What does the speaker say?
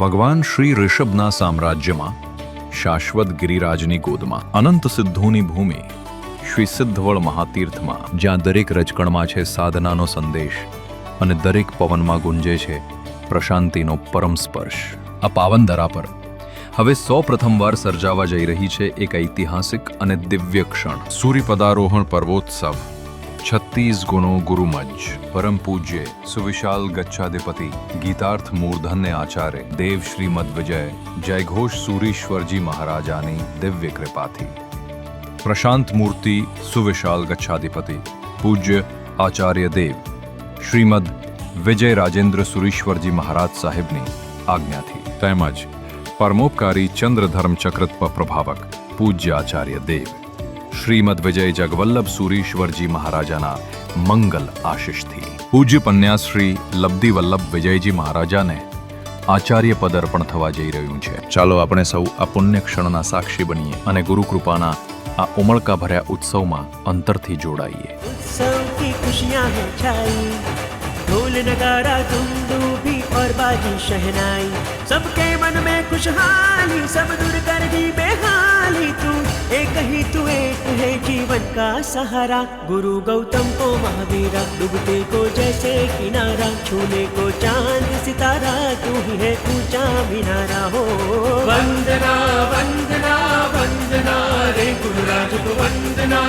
ભગવાન શ્રી ઋષભના સામ્રાજ્યમાં, શાશ્વત ગિરિરાજની ગોદમાં, અનંત સિદ્ધોની ભૂમિ, શ્રી સિદ્ધવળ મહાતીર્થમાં, જ્યાં દરેક રજકણમાં છે સાધનાનો સંદેશ અને દરેક પવનમાં ગુંજે છે પ્રશાંતિનો પરમ સ્પર્શ. આ પાવન ધરા પર હવે સૌ પ્રથમવાર સર્જાવા જઈ રહી છે એક ઐતિહાસિક અને દિવ્ય ક્ષણ. સૂર્યપદારોહણ પર્વોત્સવ. છત્તીસ ગુણો ગુરુમંચ પરમ પૂજ્ય સુવિશાલ ગચ્છાધિપતિ ગીતાર્થ મૂર્ધન્ય આચાર્ય દેવ શ્રીમદ વિજય જયઘોષ સુરીશ્વરજી મહારાજાની દિવ્ય કૃપાથી પ્રશાંત મૂર્તિ સુવિશાલ ગચ્છાધિપતિ પૂજ્ય આચાર્ય દેવ શ્રીમદ વિજય રાજેન્દ્ર સુરીશ્વરજી મહારાજ સાહેબની આજ્ઞાથી તેમજ પરમોપકારી ચંદ્રધર્મ ચક્રત્વ પ્રભાવક પૂજ્ય આચાર્ય દેવ શ્રીમદ વિજય જગવલ્લભ સુરીશ્વરજી મહારાજાના મંગલ આશિષથી પૂજ્ય પન્યાશ્રી લબ્ધિ વલ્લભ વિજયજી મહારાજાને આચાર્ય પદ અર્પણ થવા જઈ રહ્યું છે ચાલો આપણે સૌ આ પુણ્ય ક્ષણના સાક્ષી બનીએ અને ગુરુ કૃપાના આ ઉમળકા ભર્યા ઉત્સવમાં અંતરથી જોડાઈએ उत्सव की खुशियाँ हैं छाई ढोल नगारा तुम भी और बाजी शहनाई सबके मन में खुशहाली सब दूर कर दी बेहाली तू एक ही तू एक है जीवन का सहारा गुरु गौतम को महावीरा डूबते को जैसे किनारा छूने को चांद सितारा तू ही है ऊंचा मिनारा हो वंदना वंदना वंदना रे गुरुराज को वंदना